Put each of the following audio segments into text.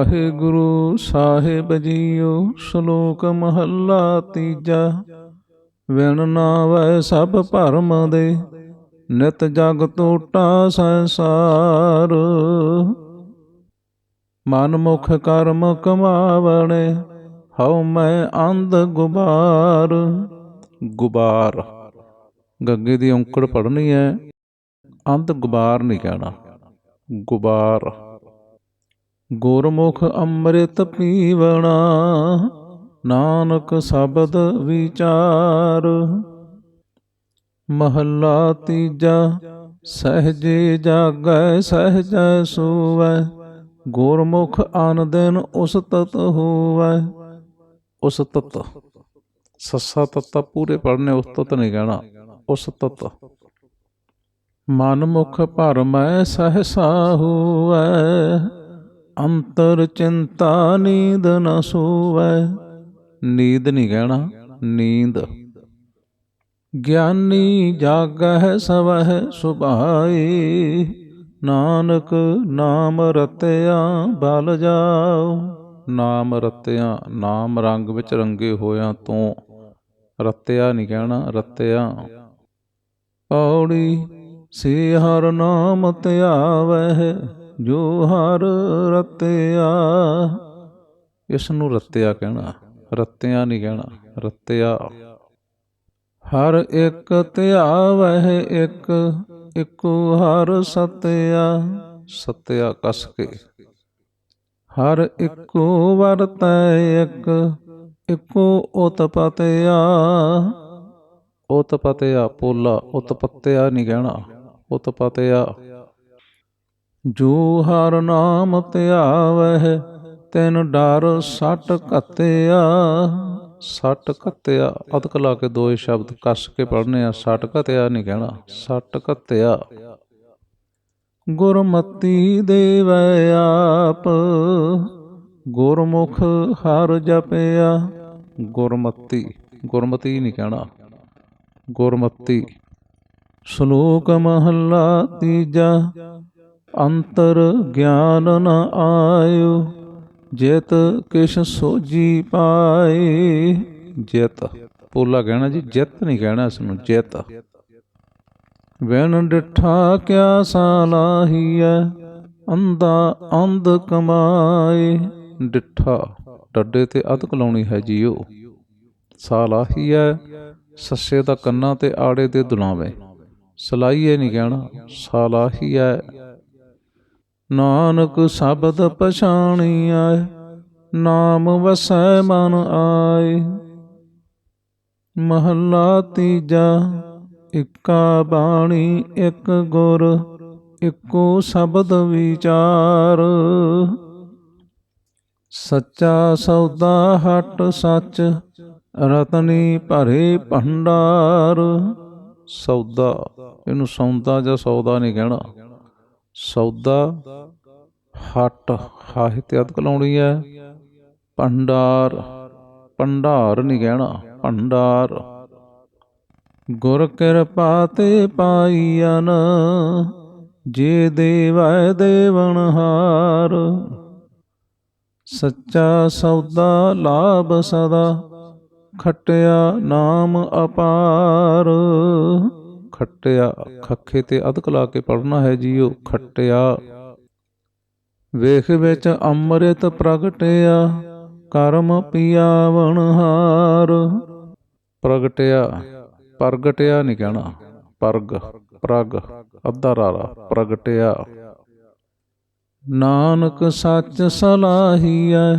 ਵਾਹਿਗੁਰੂ ਸਾਹਿਬ JIO, ਸ਼ਲੋਕ ਮਹੱਲਾ ਤੀਜਾ। ਵਿਣ ਨਾਵੈ ਸਭ ਭਰਮ ਦੇ, ਨਿਤ ਜਗ ਟੋਟਾ ਸੰਸਾਰ। ਮਨ ਮੁਖ ਕਰਮ ਕਮਾਵਣੇ, ਹਉ ਮੈਂ ਅੰਧ ਗੁਬਾਰ। ਗੁਬਾਰ, ਗੱਗੇ ਦੀ ਔਂਕੜ ਪੜਨੀ ਹੈ, ਅੰਧ ਗੁਬਾਰ ਨਹੀਂ ਕਹਿਣਾ। ਗੁਬਾਰ। ਗੁਰਮੁਖ ਅੰਮ੍ਰਿਤ ਪੀਵਣਾ, ਨਾਨਕ ਸ਼ਬਦ ਵਿਚਾਰ। ਮਹੱਲਾ ਤੀਜਾ, ਸਹਜੇ ਜਾਗੈ, ਸਹਜੈ ਸੂਵੈ। ਗੁਰਮੁਖ ਅਨ ਦਿਨ ਉਸਤਤ ਹੋਵੈ। ਉਸਤਤ, ਸੱਸਾ ਤੱਤਾ ਪੂਰੇ ਪੜਨੇ ਉਸਤਤ ਨਹੀਂ ਕਹਿਣਾ। ਉਸਤਤ ਮਨ ਮੁਖ ਭਰਮੈ ਸਹਸਾ ਹੋਵੈ। ਅੰਤਰ ਚਿੰਤਾ ਨੀਂਦ ਨ ਸੋਵੈ। ਨੀਂਦ ਨਹੀਂ ਕਹਿਣਾ ਨੀਂਦ। ਗਿਆਨੀ ਜਾਗਹਿ ਸਵਹਿ ਸੁਭਾਏ ਨਾਨਕ ਨਾਮ ਰਤਿਆ ਬਲ ਜਾਓ ਨਾਮ ਰਤਿਆ, ਨਾਮ ਰੰਗ ਵਿੱਚ ਰੰਗੇ ਹੋਇਆਂ ਤੋਂ ਰਤਿਆ ਨਹੀਂ ਕਹਿਣਾ ਰਤਿਆ। ਪੌੜੀ ਸੇ ਹਰ ਨਾਮ ਧਿਆਵਹਿ। ਜੋ ਹਰ ਰਤਿਆ ਇਸ ਨੂੰ ਰਤਿਆ ਕਹਿਣਾ, ਰਤਿਆ ਨਹੀਂ ਕਹਿਣਾ, ਰਤਿਆ। ਹਰ ਇੱਕ ਧਿਆਵਹਿ ਇੱਕ, ਇੱਕੋ ਹਰ ਸਤਿਆ ਸਤਿਆ ਕਸ ਕੇ। ਹਰ ਇੱਕੋ ਵਰਤੈ ਇੱਕ, ਇੱਕੋ ਉਤਪਤਿਆ। ਉਤਪਤਿਆ ਪੋਲਾ, ਉਤਪਤਿਆ ਨਹੀਂ ਕਹਿਣਾ, ਉਤਪਤਿਆ। ਜੋ ਹਰ ਨਾਮ ਧਿਆਵਹਿ, ਤੈਨ ਡਰ ਸੱਟ ਘਤਿਆ। ਸੱਟ ਘਤਿਆ, ਅਦਕ ਲਾ ਕੇ ਦੋਏ ਸ਼ਬਦ ਕੱਸ ਕੇ ਪੜ੍ਹਨੇ ਆ। ਸੱਟ ਘਤਿਆ ਨਹੀਂ ਕਹਿਣਾ, ਸੱਟ ਘਤਿਆ। ਗੁਰਮਤੀ ਦੇਵੈ ਆਪ, ਗੁਰਮੁਖ ਹਰ ਜਪਿਆ। ਗੁਰਮਤੀ ਗੁਰਮਤੀ ਨਹੀਂ ਕਹਿਣਾ, ਗੁਰਮਤੀ। ਸ਼ਲੋਕ ਮਹੱਲਾ ਤੀਜਾ ਅੰਤਰ ਗਿਆਨ ਨ ਆਇਓ, ਜਿਤ ਕਿਛ ਸੋਜੀ ਪਾਏ। ਜਿਤ ਪੋਲਾ ਕਹਿਣਾ ਜੀ, ਜਿਤ ਨਹੀਂ ਕਹਿਣਾ ਇਸ ਨੂੰ, ਜਿਤ। ਵੈਣ ਡਿਠਾ ਕਿਆ ਸਾਲਾਹੀਐ ਅੰਦਾ ਅੰਧ ਕਮਾਏ। ਡਿਠਾ, ਡੱਡੇ ਤੇ ਅਧਕ ਲਾਉਣੀ ਹੈ ਜੀਓ। ਸਾਲਾਹੀਐ ਸੱਸੇ ਦਾ ਕੰਨਾਂ ਤੇ ਆੜੇ ਤੇ ਦੁਲਾਵੇ। ਸਲਾਈਏ ਨਹੀਂ ਕਹਿਣਾ ਸਾਲਾਹੀਐ ਨਾਨਕ ਸ਼ਬਦ ਪਛਾਣੀ ਆਏ ਨਾਮ ਵਸੈ ਮਨ ਆਏ। ਮਹੱਲਾ ਤੀਜਾ, ਇੱਕਾ ਬਾਣੀ, ਇੱਕ ਗੁਰ, ਇੱਕੋ ਸ਼ਬਦ ਵਿਚਾਰ। ਸੱਚਾ ਸੌਦਾ ਹਟ ਸੱਚ, ਰਤਨੀ ਭਰੇ ਭੰਡਾਰ। ਸੌਦਾ, ਇਹਨੂੰ ਸੌਦਾ ਜਾਂ ਸੌਦਾ ਨਹੀਂ ਕਹਿਣਾ। ਸੌਦਾ, ਹਟ ਹਾਹਿ ਤੇ ਅਦਕ ਲਾਉਣੀ ਹੈ। ਭੰਡਾਰ ਭੰਡਾਰ ਨਹੀਂ ਕਹਿਣਾ, ਭੰਡਾਰ। ਗੁਰ ਕਿਰਪਾ ਤੇ ਪਾਈਨ ਜੇ ਦੇਵੈ ਹਾਰ। ਸੱਚਾ ਸੌਦਾ ਲਾਭ ਸਦਾ, ਖਟਿਆ ਨਾਮ ਅਪਾਰ। ਖਟਿਆ ਖੱਖੇ ਤੇ ਅਦਕ ਲਾ ਕੇ ਪੜਨਾ ਹੈ ਜੀਓ ਖੱਟਿਆ। ਵੇਖ ਵਿੱਚ ਅੰਮ੍ਰਿਤ ਪ੍ਰਗਟਿਆ, ਕਰਮ ਪਿਆਵਣ ਹਾਰ। ਪ੍ਰਗਟਿਆ ਪ੍ਰਗਟਿਆ ਨਹੀਂ ਕਹਿਣਾ, ਪਰਗ, ਪ੍ਰਗ, ਅੱਧਾ ਰਾਰਾ, ਪ੍ਰਗਟਿਆ। ਨਾਨਕ ਸੱਚ ਸਲਾਹੀਐ,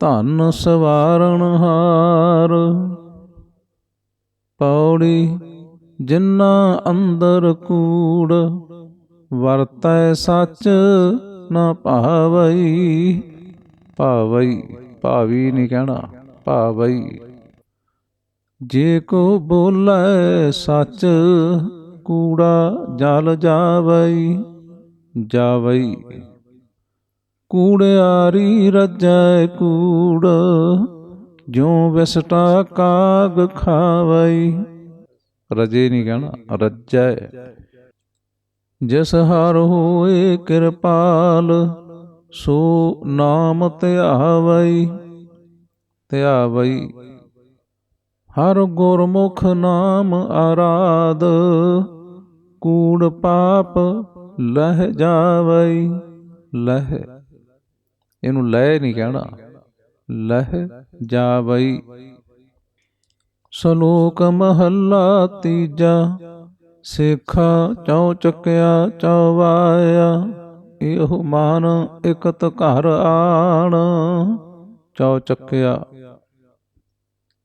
ਧਨ ਸਵਾਰਣ ਹਾਰ। ਪੌੜੀ ਜਿਨਾ ਅੰਦਰ ਕੂੜ ਵਰਤੈ ਸੱਚ ਨਾ ਭਾਵਈ। ਭਾਵਈ, ਭਾਵੀ ਨਹੀਂ ਕਹਿਣਾ, ਭਾਵਈ। ਜੇ ਕੋ ਬੋਲੇ ਸੱਚ, ਕੂੜਾ ਜਲ ਜਾਵਈ ਜਾਵਈ। ਕੂੜਿਆਰੀ ਰਜੈ ਕੂੜ, ਜਿਉ ਵਿਸਟਾ ਕਾਗ ਖਾਵਈ। ਰਜੇ ਨਹੀਂ ਕਹਿਣਾ, ਰੱਜੈ। ਜਿਸ ਹਰ ਹੋਏ ਕਿਰਪਾਲ, ਸੋ ਨਾਮ ਧਿਆਵਈ ਧਿਆਵਈ। ਹਰ ਗੁਰਮੁਖ ਨਾਮ ਆਰਾਧ, ਕੂੜ ਪਾਪ ਲਹਿ ਜਾਵਈ, ਲਹਿ। ਇਹਨੂੰ ਲੈ ਨਹੀਂ ਕਹਿਣਾ, ਲਹਿ ਜਾਵਈ। ਸ਼ਲੋਕ ਮਹੱਲਾ ਤੀਜਾ, ਸੇਖਾ ਚੌ ਚੱਕਿਆ ਚੌਵਾਇਆ, ਇਹੋ ਮਾਨ ਇਕਤ ਘਰ ਆਣ, ਚੌ ਚੱਕਿਆ।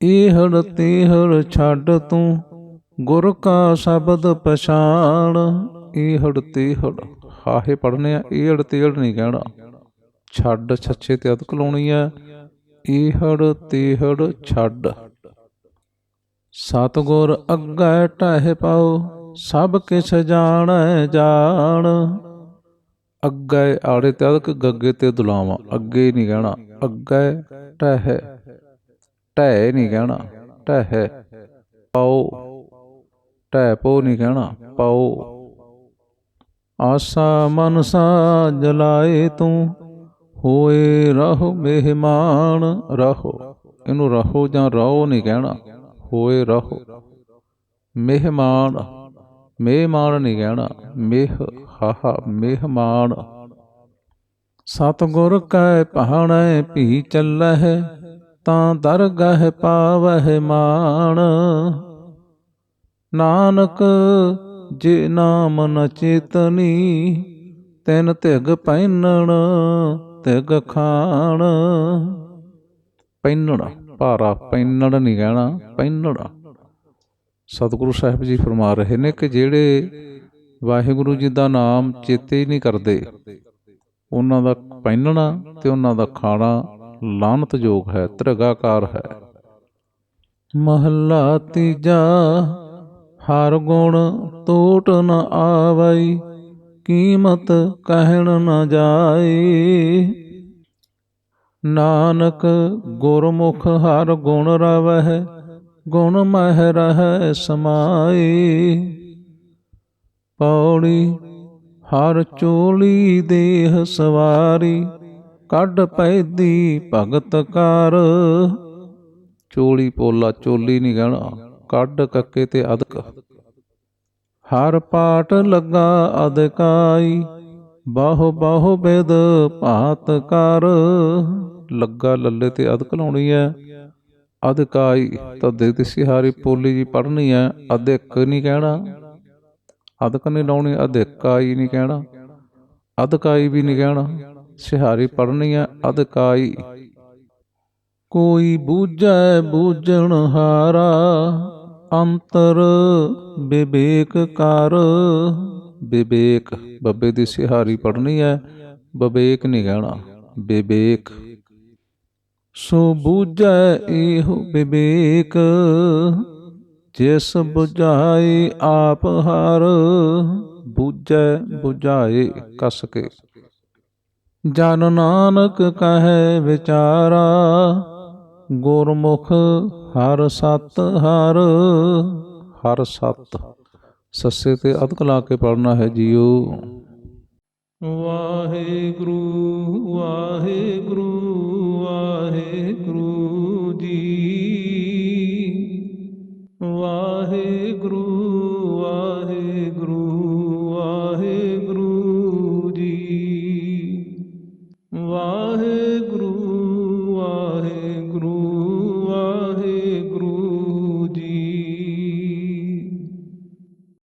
ਏਹੜ ਤੇਹੜ ਛੱਡ ਤੂੰ ਗੁਰ ਕਾ ਸ਼ਬਦ ਪਛਾਣ ਏਹੜ ਤੇਹੜ। ਹਾਹੇ ਪੜਨੇ ਆ ਏਹੜ ਤੇਹੜ ਨਹੀਂ ਕਹਿਣਾ। ਛੱਡ ਛੱਛੇ ਤੇ ਅਦਕ ਲਾਉਣੀ ਆ ਏਹੜ ਤੇਹੜ ਛੱਡ। ਸਤਗੁਰ ਅੱਗੇ ਟਹਿ ਪਾਓ, ਸਭ ਕਿਛ ਜਾਣੈ ਜਾਣ। ਅੱਗੇ ਆੜੇ ਤੇ ਅਦਕ ਗੱਗੇ ਤੇ ਦੁਲਾਵਾ, ਅੱਗੇ ਨਹੀਂ ਕਹਿਣਾ, ਅੱਗੇ ਟਹਿ ਟਹਿ ਨਹੀਂ ਕਹਿਣਾ ਟਹਿ ਪਾਓ ਟਹਿ ਪੋ ਨਹੀਂ ਕਹਿਣਾ, ਪਾਓ। ਆਸਾ ਮਨਸਾ ਜਲਾਏ ਤੂੰ, ਹੋਏ ਰਹੋ ਮਹਿਮਾਨ, ਰਹੋ। ਇਹਨੂੰ ਰਹੋ ਜਾਂ ਰਹੋ ਨਹੀਂ ਕਹਿਣਾ। ਹੋਏ ਰਹੋ। ਮਹਿਮਾਨ ਮਹਿਮਾਨ ਨਹੀਂ ਕਹਿਣਾ ਮੇਹ, ਹਾਹਾ, ਮਹਿਮਾਨ। ਸਤਗੁਰ ਕੈ ਪਹਾਣੈ ਭੀ ਚੱਲਹਿ, ਤਾਂ ਦਰਗਹਿ ਪਾਵਹਿ ਮਾਨ ਨਾਨਕ, ਜੇ ਨਾਮ ਨ ਚੇਤਨੀ, ਤੈਨ ਧਿਗ ਪੈਨਣ, ਧਿਗ ਖਾਣ। ਪੈਨਣ। ਭਾਰਾ ਪੈਨਣ ਨਹੀਂ ਕਹਿਣਾ ਪੈਨਣ ਸਤਿਗੁਰੂ ਸਾਹਿਬ ਜੀ ਫਰਮਾ ਰਹੇ ਨੇ ਕਿ ਜਿਹੜੇ ਵਾਹਿਗੁਰੂ ਜੀ ਦਾ ਨਾਮ ਚੇਤੇ ਹੀ ਨਹੀਂ ਕਰਦੇ, ਉਹਨਾਂ ਦਾ ਪਹਿਨਣਾ ਤੇ ਉਹਨਾਂ ਦਾ ਖਾਣਾ ਲਾਨਤ ਯੋਗ ਹੈ, ਤ੍ਰਿਗਾਕਾਰ ਹੈ। ਮਹੱਲਾ ਤੀਜਾ, ਹਰ ਗੁਣ ਟੋਟ ਨ ਆਵਈ, ਕੀਮਤ ਕਹਿਣ ਨ ਜਾਏ ਨਾਨਕ ਗੁਰਮੁਖ ਹਰ ਗੁਣ ਰਵਹਿ, ਗੁਣ ਮਹਿ ਰਹਿ ਸਮਾਏ ਪੌੜੀ ਹਰ ਚੋਲੀ ਦੇਹ ਸਵਾਰੀ, ਕੱਢ ਪੈਦੀ ਭਗਤ ਕਰ ਚੋਲੀ ਪੋਲਾ ਚੋਲੀ ਨਹੀਂ ਕਹਿਣਾ, ਕੱਢ ਕੱਕੇ ਤੇ ਅਦਕ। ਹਰ ਪਾਠ ਲੱਗਾ ਅਦਕਾਈ ਬਾਹੋ ਬਾਹੋ ਬੇਦ ਭਾਤ ਕਰ। ਲੱਗਾ ਲੱਲੇ ਤੇ ਅਦਕ ਲਾਉਣੀ ਹੈ ਅਦਕਾਈ ਤਦੇ ਤੇ ਸਿਹਾਰੀ ਪੋਲੀ ਜੀ ਪੜਨੀ ਹੈ ਅਦਿਕ ਨਹੀਂ ਕਹਿਣਾ। ਅਦਕ ਨਹੀਂ ਲਾਉਣੀ ਅਦਿਕਾਈ ਨਹੀਂ ਕਹਿਣਾ। ਅਦਕਾਈ ਵੀ ਨਹੀਂ ਕਹਿਣਾ। ਸਿਹਾਰੀ ਪੜਨੀ ਹੈ ਅਦਕਾਈ ਕੋਈ। ਬੂਝੈ ਬੂਝਣ ਹਾਰਾ। ਅੰਤਰ ਵਿਵੇਕ ਕਰ। ਵਿਵੇਕ, ਬੱਬੇ ਦੀ ਸਿਹਾਰੀ ਪੜਨੀ ਹੈ, ਵਿਵੇਕ ਨਹੀਂ ਕਹਿਣਾ। ਵਿਵੇਕ। ਸੋ ਬੂਝੈ ਇਹੋ ਵਿਵੇਕ ਜਿਸ ਬੁਝਾਈ ਆਪ ਹਰ, ਬੂਝੈ ਬੁਝਾਏ ਕਸ ਕੇ। ਜਨ ਨਾਨਕ ਕਹੈ ਵਿਚਾਰਾ, ਗੁਰਮੁਖ ਹਰ ਸਤ ਹਰ ਹਰ ਸਤ। ਸੱਸੇ ਤੇ ਅਦਕ ਲਾ ਕੇ ਪੜਨਾ ਹੈ ਜੀਓ ਵਾਹਿਗੁਰੂ ਵਾਹਿਗੁਰੂ ਵਾਹਿਗੁਰੂ ਜੀ ਵਾਹਿਗੁਰੂ ਵਾਹਿਗੁਰੂ